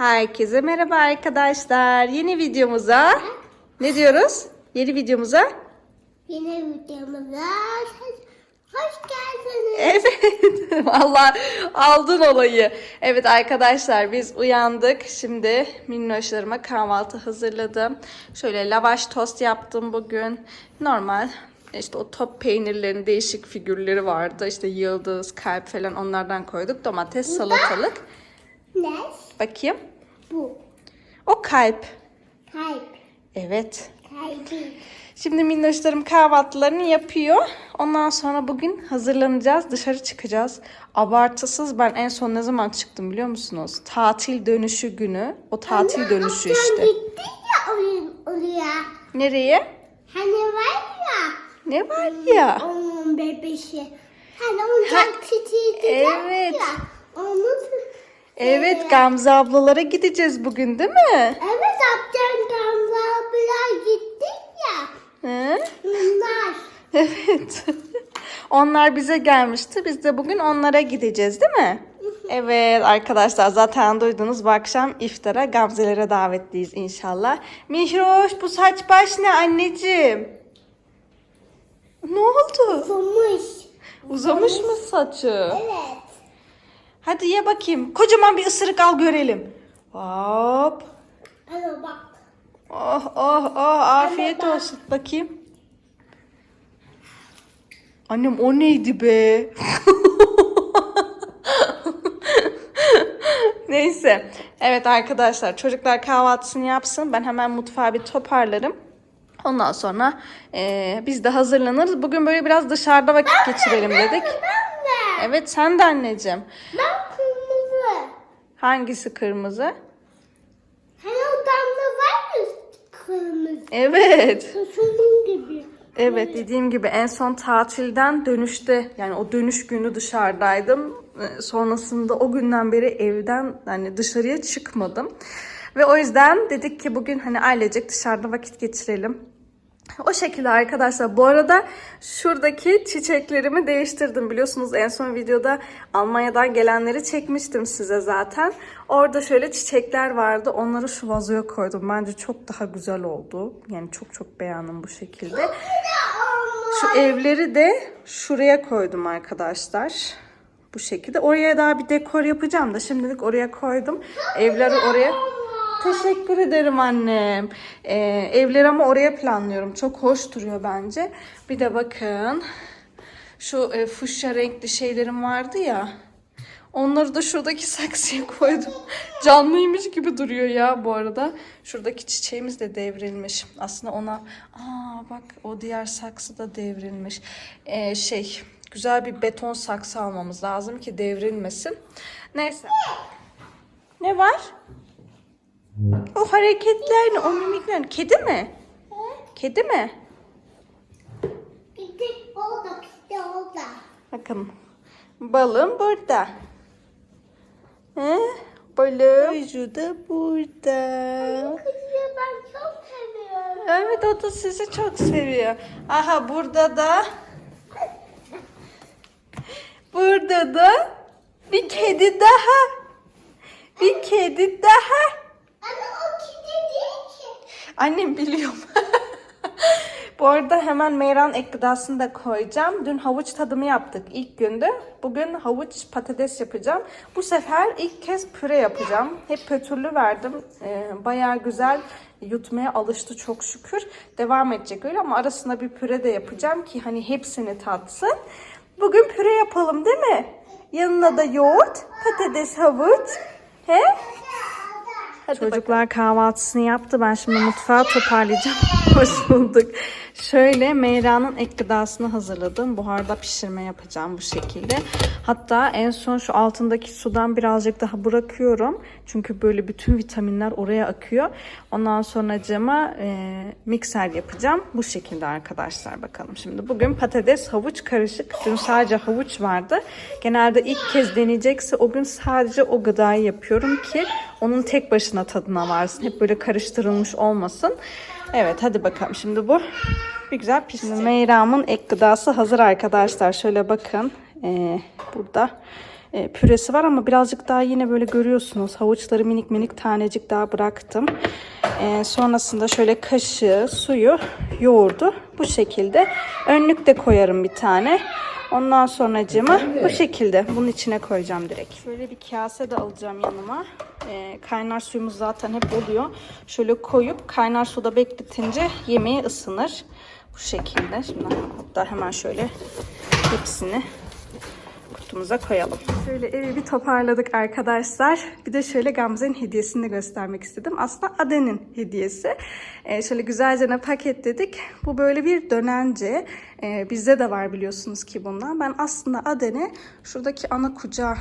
Herkese merhaba arkadaşlar. Yeni videomuza ne diyoruz? Yeni videomuza Yine videomuza hoş geldiniz. Evet. Valla aldın olayı. Evet arkadaşlar biz uyandık. Şimdi minnoşlarıma kahvaltı hazırladım. Şöyle lavaş tost yaptım bugün. Normal işte o top peynirlerin değişik figürleri vardı. İşte yıldız, kalp falan onlardan koyduk. Domates, salatalık. Ne? Bakayım. Bu. O kalp. Kalp. Evet. Kalbi. Şimdi minnoşlarım kahvaltılarını yapıyor. Ondan sonra bugün hazırlanacağız. Dışarı çıkacağız. Abartısız ben en son ne zaman çıktım biliyor musunuz? Tatil dönüşü günü. O tatil dönüşü Akşam işte. ya oraya. Nereye? Hani var ya. Ne var ya? Onun bebeşi. Hani oyuncak titiydi evet. ya. Onu Evet Gamze ablalara gideceğiz bugün değil mi? Evet Abdel Gamze abla gittik ya. Hı? Bunlar. Evet. Onlar bize gelmişti. Biz de bugün onlara gideceğiz değil mi? Evet arkadaşlar zaten duydunuz bu akşam iftara Gamze'lere davetliyiz inşallah. Mihroş bu saç baş ne anneciğim? Ne oldu? Somuş. Uzamış mı saçı? Evet. Hadi ye bakayım. Kocaman bir ısırık al görelim. Hop. Ana bak. Oh oh oh afiyet olsun. Bakayım. Annem o neydi be? Neyse. Evet arkadaşlar çocuklar kahvaltısını yapsın. Ben hemen mutfağı bir toparlarım. Ondan sonra eee, biz de hazırlanırız. Bugün böyle biraz dışarıda vakit geçirelim dedik. Ben de. Evet sen de anneciğim. Ben. Hangisi kırmızı? Hani odamda var ya kırmızı. Evet. Şunun gibi. Evet dediğim gibi en son tatilden dönüşte yani o dönüş günü dışarıdaydım. Ee, Sonrasında o günden beri evden hani dışarıya çıkmadım. Ve o yüzden dedik ki bugün hani ailecek dışarıda vakit geçirelim. O şekilde arkadaşlar. Bu arada şuradaki çiçeklerimi değiştirdim. Biliyorsunuz en son videoda Almanya'dan gelenleri çekmiştim size zaten. Orada şöyle çiçekler vardı. Onları şu vazoya koydum. Bence çok daha güzel oldu. Yani çok çok beğendim bu şekilde. Şu evleri de şuraya koydum arkadaşlar. Bu şekilde. Oraya daha bir dekor yapacağım da şimdilik oraya koydum. Evleri oraya... Teşekkür ederim annem. Ee, evleri ama oraya planlıyorum. Çok hoş duruyor bence. Bir de bakın. Şu e, fuşya renkli şeylerim vardı ya. Onları da şuradaki saksıya koydum. Canlıymış gibi duruyor ya bu arada. Şuradaki çiçeğimiz de devrilmiş. Aslında ona... Aa bak o diğer saksı da devrilmiş. Ee, şey güzel bir beton saksı almamız lazım ki devrilmesin. Neyse. Ne var? O hareketler ne? O mimikler ne? Kedi mi? Kedi mi? Gitti orada gitti orada. Bakın. Balım burada. He? Balım. Ucu da burada. Kızı ben çok seviyorum. Evet o da sizi çok seviyor. Aha burada da burada da bir kedi daha. Bir kedi daha. Ama o kedi değil ki. Annem biliyorum. Bu arada hemen meyran ek gıdasını da koyacağım. Dün havuç tadımı yaptık ilk günde. Bugün havuç patates yapacağım. Bu sefer ilk kez püre yapacağım. Hep pötürlü verdim. Ee, bayağı güzel yutmaya alıştı çok şükür. Devam edecek öyle ama arasında bir püre de yapacağım ki hani hepsini tatsın. Bugün püre yapalım değil mi? Yanına da yoğurt, patates, havuç. He? Çocuklar kahvaltısını yaptı. Ben şimdi mutfağı toparlayacağım. Hoş bulduk. Şöyle Meyra'nın ek gıdasını hazırladım. Buharda pişirme yapacağım bu şekilde. Hatta en son şu altındaki sudan birazcık daha bırakıyorum. Çünkü böyle bütün vitaminler oraya akıyor. Ondan sonra cama e, mikser yapacağım. Bu şekilde arkadaşlar bakalım. Şimdi bugün patates havuç karışık. Dün sadece havuç vardı. Genelde ilk kez deneyecekse o gün sadece o gıdayı yapıyorum ki onun tek başına tadına varsın. Hep böyle karıştırılmış olmasın. Evet hadi bakalım şimdi bu bir güzel pişsin. Meyra'mın ek gıdası hazır arkadaşlar. Şöyle bakın. Ee, burada e, püresi var ama birazcık daha yine böyle görüyorsunuz havuçları minik minik tanecik daha bıraktım. E, sonrasında şöyle kaşığı, suyu, yoğurdu bu şekilde. Önlük de koyarım bir tane. Ondan sonracığıma bu şekilde bunun içine koyacağım direkt. Şöyle bir kase de alacağım yanıma. Ee, kaynar suyumuz zaten hep oluyor. Şöyle koyup kaynar suda bekletince yemeği ısınır. Bu şekilde. Şimdi hatta hemen şöyle hepsini kutumuza koyalım. Şöyle evi bir toparladık arkadaşlar. Bir de şöyle Gamze'nin hediyesini de göstermek istedim. Aslında Aden'in hediyesi. Ee, şöyle güzelce ne paketledik. Bu böyle bir dönence. Ee, bizde de var biliyorsunuz ki bundan. Ben aslında Aden'e şuradaki ana kucağı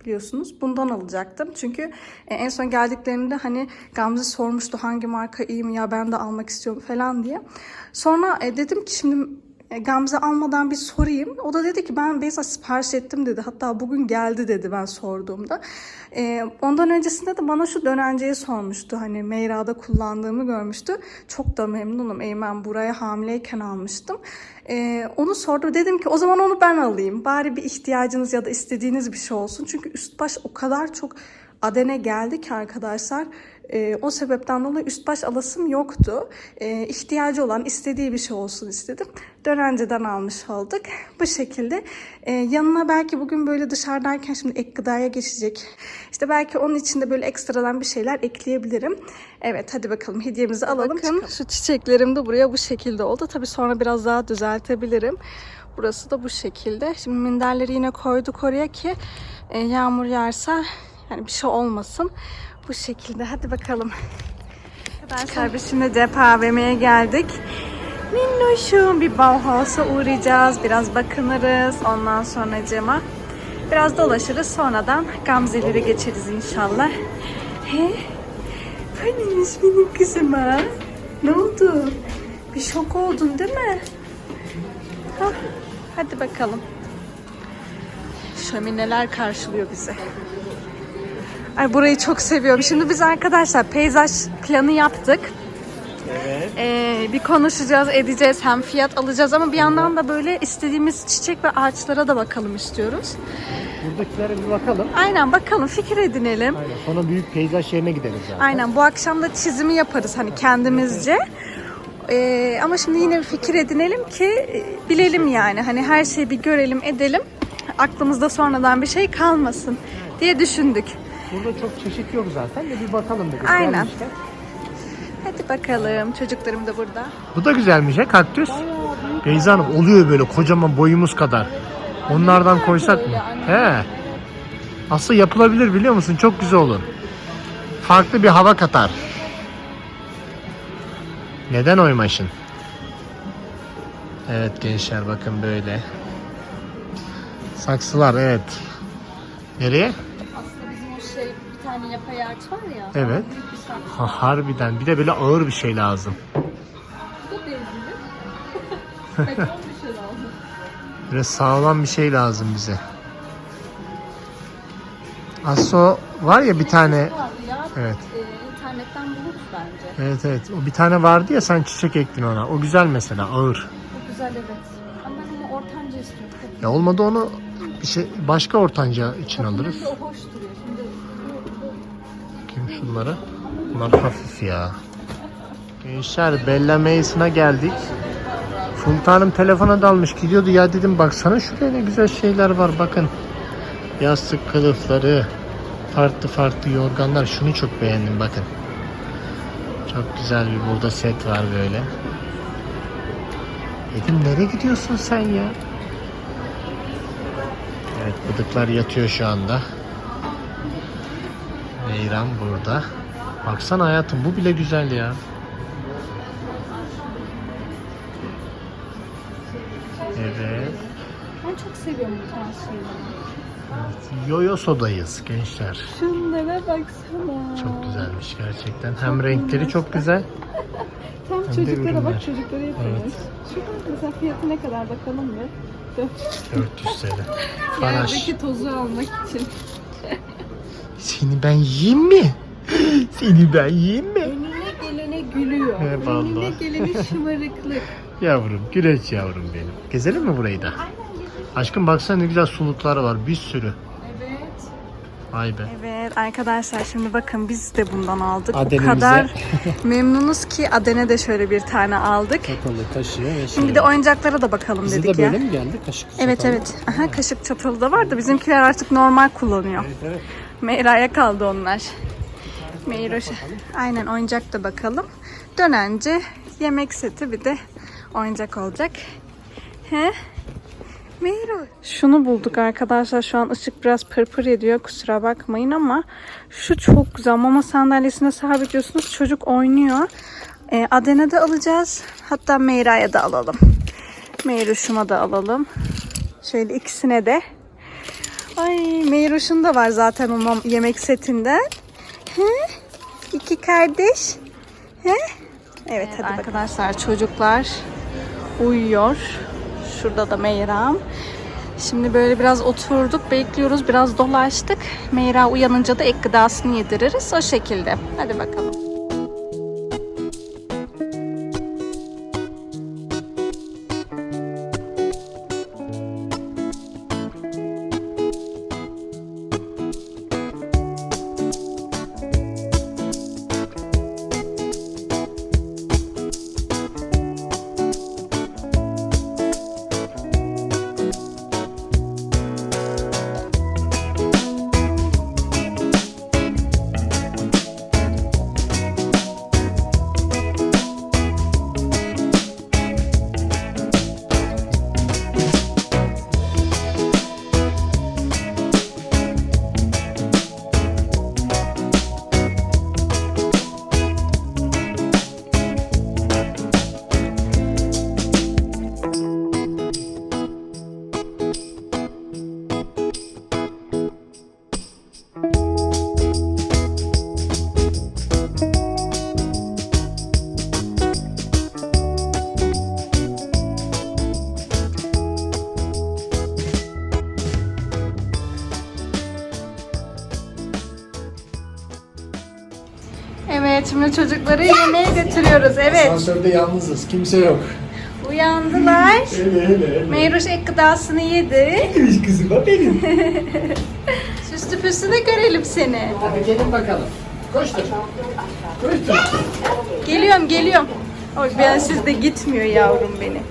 biliyorsunuz. Bundan alacaktım. Çünkü e, en son geldiklerinde hani Gamze sormuştu hangi marka iyi mi ya ben de almak istiyorum falan diye. Sonra e, dedim ki şimdi Gamze almadan bir sorayım. O da dedi ki ben Beyza sipariş ettim dedi. Hatta bugün geldi dedi ben sorduğumda. E, ondan öncesinde de bana şu dönenceyi sormuştu. Hani Meyra'da kullandığımı görmüştü. Çok da memnunum. Eymen buraya hamileyken almıştım. E, onu sordu. Dedim ki o zaman onu ben alayım. Bari bir ihtiyacınız ya da istediğiniz bir şey olsun. Çünkü üst baş o kadar çok Adene geldi ki arkadaşlar. Ee, o sebepten dolayı üst baş alasım yoktu. Ee, ihtiyacı olan istediği bir şey olsun istedim. Dönenceden almış olduk. Bu şekilde. Ee, yanına belki bugün böyle dışarıdayken şimdi ek gıdaya geçecek. İşte belki onun içinde böyle ekstradan bir şeyler ekleyebilirim. Evet hadi bakalım hediyemizi alalım. Bakın şu çiçeklerim de buraya bu şekilde oldu. Tabii sonra biraz daha düzeltebilirim. Burası da bu şekilde. Şimdi minderleri yine koyduk oraya ki e, yağmur yağarsa yani bir şey olmasın. Bu şekilde. Hadi bakalım. Biz şimdi Dep AVM'ye geldik. Minnoşum bir Bauhaus'a uğrayacağız. Biraz bakınırız. Ondan sonra Cema. Biraz dolaşırız. Sonradan Gamze'leri geçeriz inşallah. He? Panimiş benim kızım ha. Ne oldu? Bir şok oldun değil mi? Hah, hadi bakalım. Şömineler karşılıyor bizi. Ay burayı çok seviyorum. Şimdi biz arkadaşlar peyzaj planı yaptık. Evet. Ee, bir konuşacağız, edeceğiz. Hem fiyat alacağız ama bir yandan da böyle istediğimiz çiçek ve ağaçlara da bakalım istiyoruz. Buradakilere bir bakalım. Aynen bakalım fikir edinelim. Aynen. Sonra büyük peyzaj yerine gideriz zaten. Aynen bu akşam da çizimi yaparız hani kendimizce. Ee, ama şimdi yine bir fikir edinelim ki e, bilelim yani. Hani her şeyi bir görelim, edelim. Aklımızda sonradan bir şey kalmasın diye düşündük. Burada çok çeşit yok zaten de bir bakalım dedik. Aynen. Gelmişken. Hadi bakalım. Çocuklarım da burada. Bu da güzelmiş ha kaktüs. Beyza Hanım oluyor böyle kocaman boyumuz kadar. Onlardan koysak mı? He. Aslında yapılabilir biliyor musun? Çok güzel olur. Farklı bir hava katar. Neden oymaşın? Evet gençler bakın böyle. Saksılar evet. Nereye? Tane yapay ağaç var ya. Evet. Ha, harbiden. Bir de böyle ağır bir şey lazım. Bu da benziyor. Beton bir şey lazım. Böyle sağlam bir şey lazım bize. Aslında var ya bir tane. Ya. Evet. e, internetten buluruz bence. Evet evet. O bir tane vardı ya sen çiçek ektin ona. O güzel mesela ağır. Bu güzel evet. Ama ben onu ortanca istiyorum. Ya olmadı onu bir şey başka ortanca için alırız. O hoş şunları? Bunlar hafif ya. Gençler Bella Mason'a geldik. Sultanım telefona dalmış gidiyordu ya dedim baksana şuraya ne güzel şeyler var bakın. Yastık kılıfları, farklı farklı yorganlar. Şunu çok beğendim bakın. Çok güzel bir burada set var böyle. Dedim nereye gidiyorsun sen ya? Evet bıdıklar yatıyor şu anda. Meyran burada. Baksana hayatım bu bile güzel ya. Evet. Ben çok seviyorum bu tarz şeyleri. Yoyo sodayız gençler. Şunlara baksana. Çok güzelmiş gerçekten. Hem renkleri çok güzel. Tam de çocuklara ürünler. bak çocuklara yapılmış. Evet. Şu mesela fiyatı ne kadar bakalım mı? 400 TL. Yerdeki tozu almak için. Seni ben yiyeyim mi? Seni ben yiyeyim mi? Önüne gelene gülüyor. He, vallahi. Önüne gelene şımarıklık. Yavrum, güleç yavrum benim. Gezelim mi burayı da? Aşkım baksana ne güzel suluklar var bir sürü. Evet. Vay be. Evet arkadaşlar şimdi bakın biz de bundan aldık. Adenemize. O kadar memnunuz ki Adene de şöyle bir tane aldık. Çatalı taşıyor ve şey. Şimdi bir de oyuncaklara da bakalım Bize dedik de ya. böyle mi geldi? Kaşık Evet çatalı. evet. Aha, kaşık çatalı da var da bizimkiler artık normal kullanıyor. Evet evet. Meyra'ya kaldı onlar. Meyra Aynen oyuncak da bakalım. Dönence yemek seti bir de oyuncak olacak. He? Meyra. Şunu bulduk arkadaşlar. Şu an ışık biraz pırpır ediyor. Kusura bakmayın ama şu çok güzel. Mama sandalyesine sabitliyorsunuz. Çocuk oynuyor. Ee, Adene de alacağız. Hatta Meyra'ya da alalım. Meyruş'uma da alalım. Şöyle ikisine de. Ay Meyroş'un da var zaten o yemek setinden. He? İki kardeş. He? Evet, hadi arkadaşlar çocuklar uyuyor. Şurada da Meyram. Şimdi böyle biraz oturduk, bekliyoruz, biraz dolaştık. Meyra uyanınca da ek gıdasını yediririz o şekilde. Hadi bakalım. Çocukları yemeğe götürüyoruz. Evet, Asansörde yalnızız. Kimse yok. uyandılar. Öyle öyle öyle. Meyruş ek gıdasını yedi. Benim kızım o benim. Süslü püslü de görelim seni. Hadi gelin bakalım. Koştur. Koştur. Geliyorum, geliyorum. Oy ben sizde gitmiyor yavrum benim.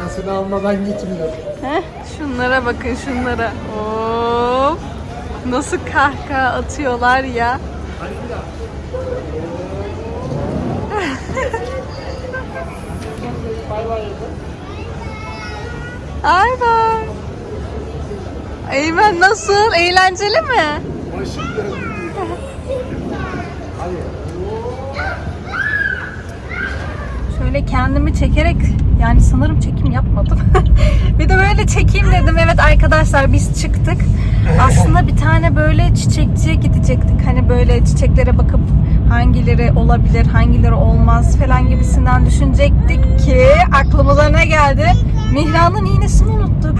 Anasını almadan gitmiyor. Heh, şunlara bakın şunlara. Hop. Nasıl kahkaha atıyorlar ya. Ay bay. Eymen nasıl? Eğlenceli mi? Şöyle kendimi çekerek yani sanırım çekim yapmadım. bir de böyle çekeyim dedim. Evet arkadaşlar biz çıktık. Aslında bir tane böyle çiçekçiye gidecektik. Hani böyle çiçeklere bakıp hangileri olabilir, hangileri olmaz falan gibisinden düşünecektik ki aklımıza ne geldi? Mihran'ın iğnesini unuttuk.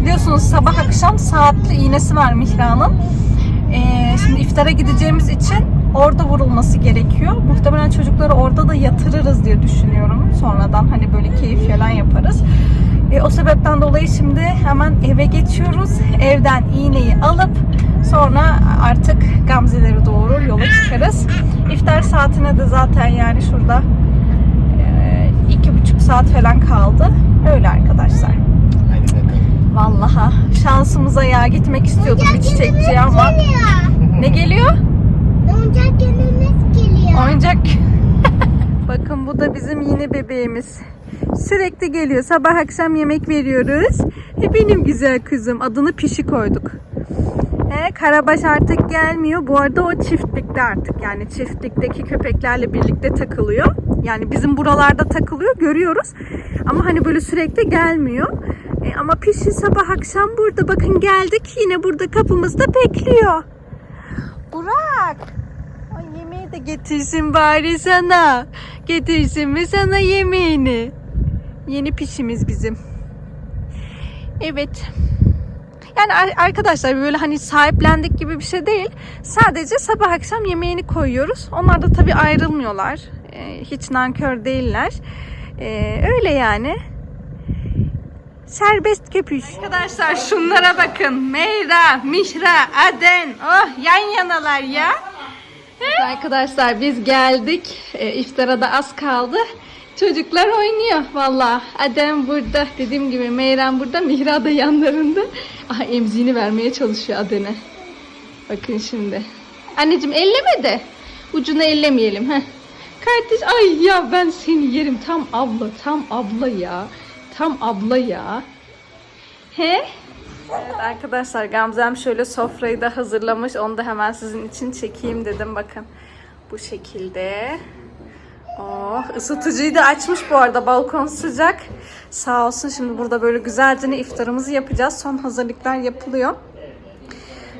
Biliyorsunuz sabah akşam saatli iğnesi var Mihran'ın. Ee, şimdi iftara gideceğimiz için orada vurulması gerekiyor. Muhtemelen çocukları orada da yatırırız diye düşünüyorum. Sonradan hani böyle keyif falan yaparız. E, o sebepten dolayı şimdi hemen eve geçiyoruz. Evden iğneyi alıp sonra artık Gamze'leri doğru yola çıkarız. İftar saatine de zaten yani şurada e, iki buçuk saat falan kaldı. Öyle arkadaşlar. Hadi bakalım. Vallahi şansımıza ya gitmek istiyorduk bir çiçekçiye ama Geliyor. ne geliyor? Oyuncak gemimiz geliyor. Oyuncak. Bakın bu da bizim yine bebeğimiz. Sürekli geliyor. Sabah akşam yemek veriyoruz. E benim güzel kızım. Adını Pişi koyduk. He, Karabaş artık gelmiyor. Bu arada o çiftlikte artık. Yani çiftlikteki köpeklerle birlikte takılıyor. Yani bizim buralarda takılıyor. Görüyoruz. Ama hani böyle sürekli gelmiyor. E, ama Pişi sabah akşam burada. Bakın geldik. Yine burada kapımızda bekliyor. Burak. Ay yemeği de getirsin bari sana. Getirsin mi sana yemeğini? Yeni pişimiz bizim. Evet. Yani ar- arkadaşlar böyle hani sahiplendik gibi bir şey değil. Sadece sabah akşam yemeğini koyuyoruz. Onlar da tabii ayrılmıyorlar. Ee, hiç nankör değiller. Ee, öyle yani. Serbest köpüş. Arkadaşlar şunlara bakın. Meyra, Mişra, Aden. Oh yan yanalar ya. Arkadaşlar biz geldik. E, iftara da az kaldı. Çocuklar oynuyor valla. Adem burada. Dediğim gibi Meyrem burada. Mihra da yanlarında. Aha emziğini vermeye çalışıyor Aden'e. Bakın şimdi. Anneciğim elleme de. Ucunu ellemeyelim. Heh. Kardeş ay ya ben seni yerim. Tam abla tam abla ya. Tam abla ya. He? Evet arkadaşlar Gamzem şöyle sofrayı da hazırlamış. Onu da hemen sizin için çekeyim dedim. Bakın bu şekilde. Oh ısıtıcıyı da açmış bu arada. Balkon sıcak. Sağ olsun şimdi burada böyle güzelce iftarımızı yapacağız. Son hazırlıklar yapılıyor.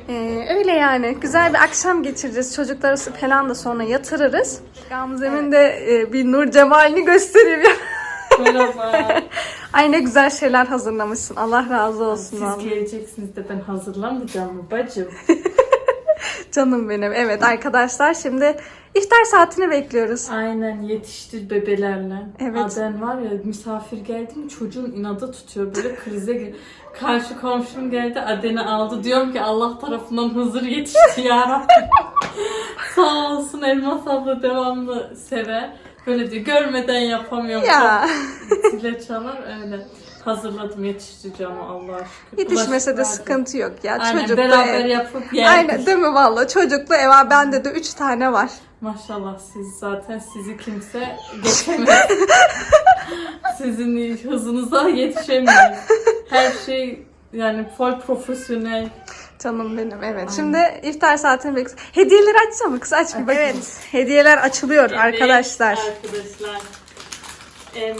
Ee, öyle yani. Güzel bir akşam geçireceğiz. Çocukları falan da sonra yatırırız. Gamzem'in de e, bir nur cemalini göstereyim. Merhaba. Ay ne güzel şeyler hazırlamışsın. Allah razı olsun. Siz vallahi. geleceksiniz de ben hazırlamayacağım mı bacım? Canım benim. Evet arkadaşlar şimdi iftar saatini bekliyoruz. Aynen yetişti bebelerle. Evet. Aden var ya misafir geldi mi çocuğun inadı tutuyor böyle krize gir. Karşı komşum geldi Aden'i aldı. Diyorum ki Allah tarafından Hızır yetişti ya. Sağ olsun Elmas abla devamlı sever. Böyle diyor görmeden yapamıyorum. Ya Zile çalar öyle. Hazırladım yetiştireceğim Allah'a şükür. yetişmese de sıkıntı yok ya. Aynen Çocuklu beraber ev. yapıp yerdik. Aynen değil mi valla? Çocuklu eva bende de 3 tane var. Maşallah siz zaten sizi kimse geçemez. Sizin hızınıza yetişemiyor. Her şey yani full profesyonel. Canım benim evet. Şimdi iftar saatini bekliyoruz. Hediyeleri açsana mı kız? Aç bir bakayım. Evet. Hediyeler açılıyor arkadaşlar. Evet, arkadaşlar. Em,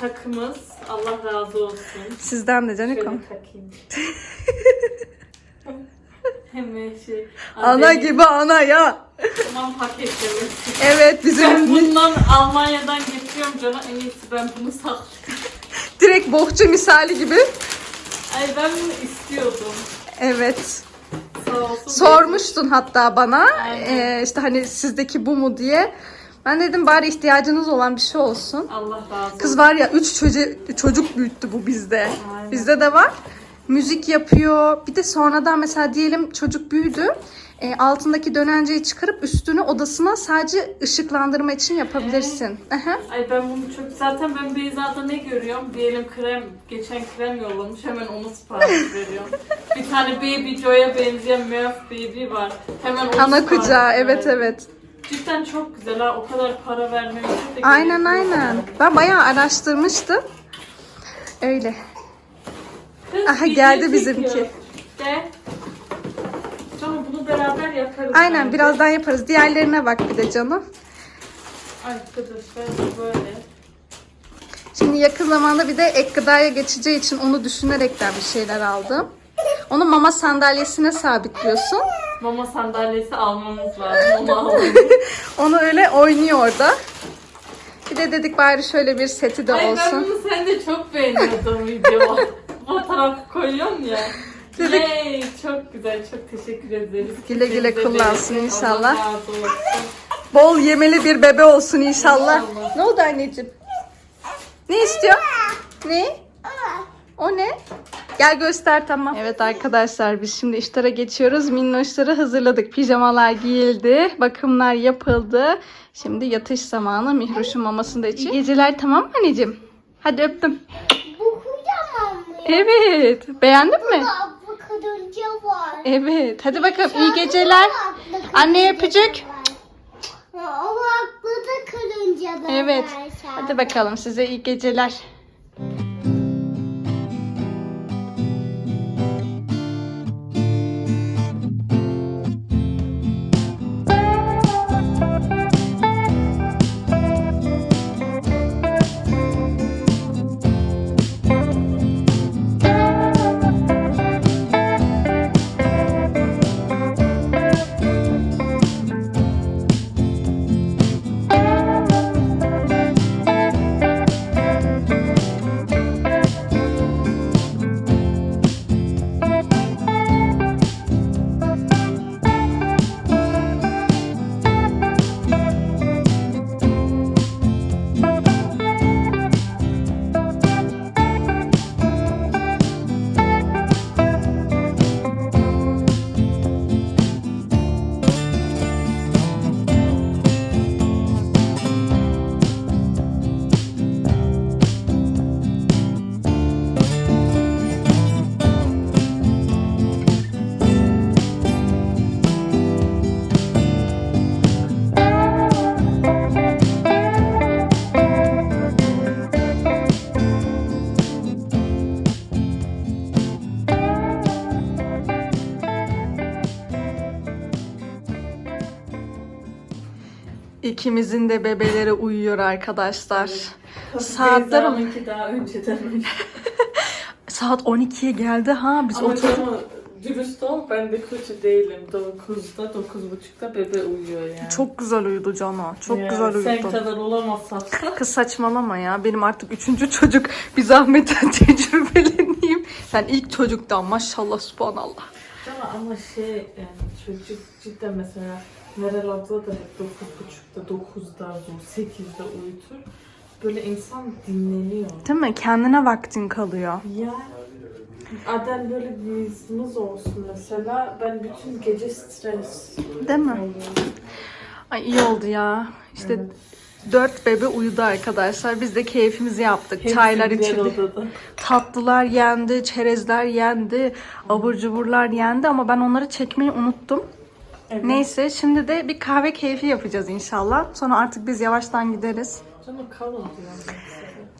takımız Allah razı olsun. Sizden de Şöyle Canikom. takayım. Hemen şey. Ana Adem- gibi ana ya. Tamam paketlemesi. Evet bizim Ben bundan Almanya'dan getiriyorum cana. En iyisi ben bunu saklıyorum. direkt bohça misali gibi. Ay ben bunu istiyordum. Evet. Sağ olsun. Sormuştun hatta bana Aynen. e, işte hani sizdeki bu mu diye. Ben dedim bari ihtiyacınız olan bir şey olsun. Allah razı olsun. Kız var ya 3 çocuk, çocuk büyüttü bu bizde. Aynen. Bizde de var. Müzik yapıyor. Bir de sonradan mesela diyelim çocuk büyüdü. E, altındaki dönenceyi çıkarıp üstünü odasına sadece ışıklandırma için yapabilirsin. Aha. Ay ben bunu çok... Zaten ben Beyza'da ne görüyorum? Diyelim krem, geçen krem yollamış. Hemen onu sipariş veriyorum. bir tane Baby Joy'a benzeyen Murph Baby var. Hemen onu Ana sipariş kucağı evet veriyorum. evet. Cidden çok güzel ha. O kadar para vermemize de Aynen gerek yok. aynen. Ben bayağı araştırmıştım. Öyle. Kız, Aha, geldi çekiyor. bizimki. Gel. Yaparız. Aynen bence. birazdan yaparız. Diğerlerine bak bir de canım. Arkadaşlar böyle. Şimdi yakın zamanda bir de ek gıdaya geçeceği için onu düşünerekten bir şeyler aldım. Onu mama sandalyesine sabitliyorsun. Mama sandalyesi almamız lazım. Onu. Onu öyle oynuyor orada. Bir de dedik bari şöyle bir seti de Ay ben olsun. bunu sen de çok beğeniyordum video. Fotoğraf koyuyorsun ya. Dedik- Yay, çok güzel, çok teşekkür ederiz. Güle güle kullansın bereket, inşallah. Allah razı olsun. Bol yemeli bir bebe olsun inşallah. İnşallah. Ne oldu anneciğim? Ne istiyor? Ne? O ne? Gel göster tamam. Evet arkadaşlar biz şimdi iftara geçiyoruz. Minnoşları hazırladık. Pijamalar giyildi. Bakımlar yapıldı. Şimdi yatış zamanı. Mihroş'un mamasını da. İyi geceler tamam mı anneciğim? Hadi öptüm. Bu kocaman mı? Evet. Beğendin mi? Kadınca var. Evet. Hadi bakalım iyi geceler. Anne öpücük. O aklı da karınca da Evet. Hadi bakalım size iyi geceler. İkimizin de bebeleri uyuyor arkadaşlar. Saatler Saatler onunki daha önceden saat 12'ye geldi ha biz Ama otur. dürüst ol ben de kötü değilim. 9'da 9.30'da bebe uyuyor yani. Çok güzel uyudu Cano. Çok Ya, güzel Sen uyudu. kadar olamazsak da. Kız saçmalama ya. Benim artık üçüncü çocuk. Bir zahmetten tecrübeleneyim. Sen ilk çocuktan maşallah subhanallah. Ama, ama şey yani çocuk cidden mesela Meral abla da hep 9.30'da 9'da zor 8'de uyutur. Böyle insan dinleniyor. Değil mi? Kendine vaktin kalıyor. Ya Adem böyle bir hızımız olsun mesela ben bütün gece stres Değil mi? oluyorum. Ay iyi oldu ya. İşte Evet. dört bebe uyudu arkadaşlar. Biz de keyfimizi yaptık. Hepsi Çaylar içildi. odada. Tatlılar yendi, çerezler yendi, abur cuburlar yendi ama ben onları çekmeyi unuttum. Evet. Neyse şimdi de bir kahve keyfi yapacağız inşallah. Sonra artık biz yavaştan gideriz. Canım kalın diyorum.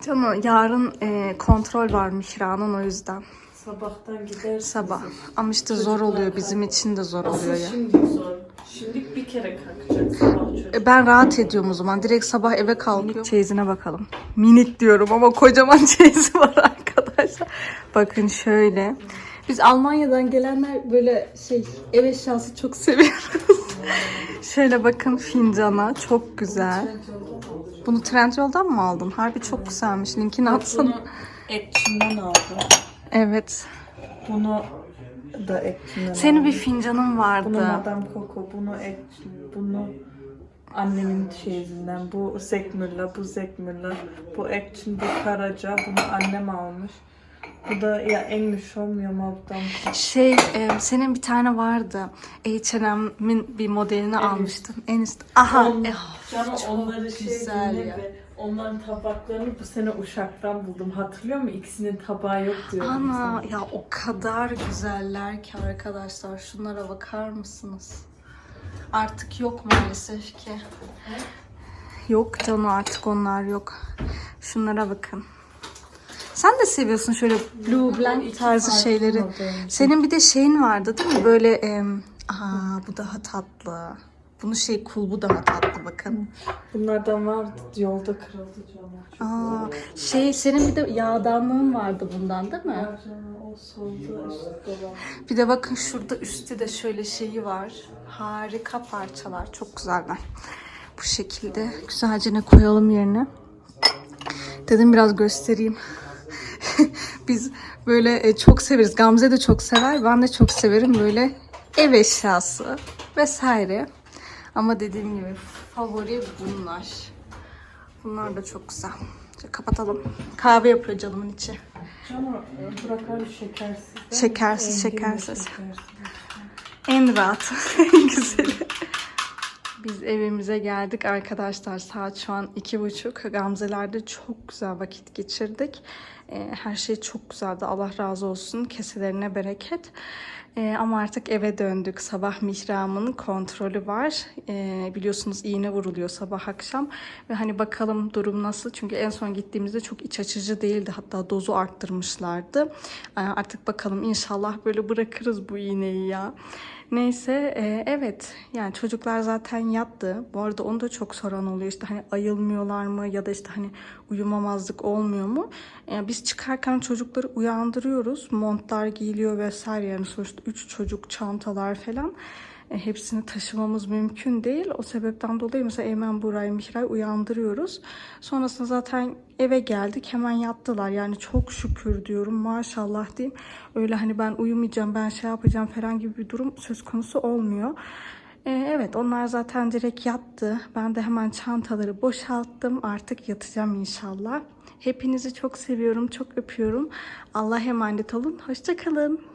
Canım yarın e, kontrol var Mihra'nın o yüzden. Sabahtan gider. Sabah. Ama işte zor oluyor bizim için de zor oluyor Asıl ya. şimdi zor. Şimdi bir kere kalkacak sabah çocuk. E, Ben rahat ediyorum o zaman. Direkt sabah eve kalkıyorum. Çeyizine bakalım. Minik diyorum ama kocaman çeyizi var arkadaşlar. Bakın şöyle. Biz Almanya'dan gelenler böyle şey ev eşyası çok seviyoruz. şöyle bakın fincana. Çok güzel. Bunu Trendyol'dan mı aldın? Harbi çok güzelmiş. Linkini atsana. Bunu Action'dan aldım. Evet. Bunu da Action'dan Senin bir fincanın Bunu vardı. Madame Coco, bunu Action, bunu annemin şeyinden, bu Zekmüller, bu Zekmüller, bu Action, bu Karaca, bunu annem almış. Bu da ya English olmuyor Coco. Şey, e, senin bir tane vardı. H&M'in bir modelini almıştım. En üst. Aha. On- e, Canım çok onları şey güzel ya. be. Onların tabaklarını bu sene Uşak'tan buldum. Hatırlıyor musun? İkisinin tabağı yok diyordum Ana sana. ya o kadar güzeller ki arkadaşlar. Şunlara bakar mısınız? Artık yok maalesef ki. Yok canım artık onlar yok. Şunlara bakın. Sen de seviyorsun şöyle blue blank tarzı şeyleri. Senin bir de şeyin vardı değil mi? Böyle em, aa bu daha tatlı. Bunu şey kulbu daha tatlı bakın. Bunlardan vardı. Yolda kırıldı canım. Aa, şey senin bir de yağdanlığın vardı bundan değil mi? Var. Bir de bakın şurada üstte de şöyle şeyi var. Harika parçalar. Çok güzeller. Bu şekilde güzelce ne koyalım yerine. Dedim biraz göstereyim. Biz böyle e, çok severiz. Gamze de çok sever. Ben de çok severim böyle ev eşyası vesaire. Ama dediğim gibi favori bunlar. Bunlar da çok güzel. Şöyle kapatalım. Kahve yapıyor canımın içi. Canım Burak abi şekersiz. de şekersiz. şekersiz. En rahat, en güzeli. Biz evimize geldik arkadaşlar. Saat şu an iki buçuk. Gamze'lerde çok güzel vakit geçirdik. Ee, her şey çok güzeldi. Allah razı olsun. Keselerine bereket. Ee, ama artık eve döndük. Sabah mihramın kontrolü var. Ee, biliyorsunuz iğne vuruluyor sabah akşam. Ve hani bakalım durum nasıl. Çünkü en son gittiğimizde çok iç açıcı değildi. Hatta dozu arttırmışlardı. Ee, artık bakalım inşallah böyle bırakırız bu iğneyi ya. Neyse e, evet yani çocuklar zaten yattı. Bu arada onu da çok soran oluyor işte hani ayılmıyorlar mı ya da işte hani uyumamazlık olmuyor mu? E, biz çıkarken çocukları uyandırıyoruz. Montlar giyiliyor vesaire yani sonuçta üç çocuk çantalar falan. E, hepsini taşımamız mümkün değil. O sebepten dolayı mesela Eymen Buray Mihray uyandırıyoruz. Sonrasında zaten eve geldik hemen yattılar. Yani çok şükür diyorum maşallah diyeyim. Öyle hani ben uyumayacağım ben şey yapacağım falan gibi bir durum söz konusu olmuyor. E, evet onlar zaten direkt yattı. Ben de hemen çantaları boşalttım. Artık yatacağım inşallah. Hepinizi çok seviyorum, çok öpüyorum. Allah'a emanet olun. Hoşçakalın.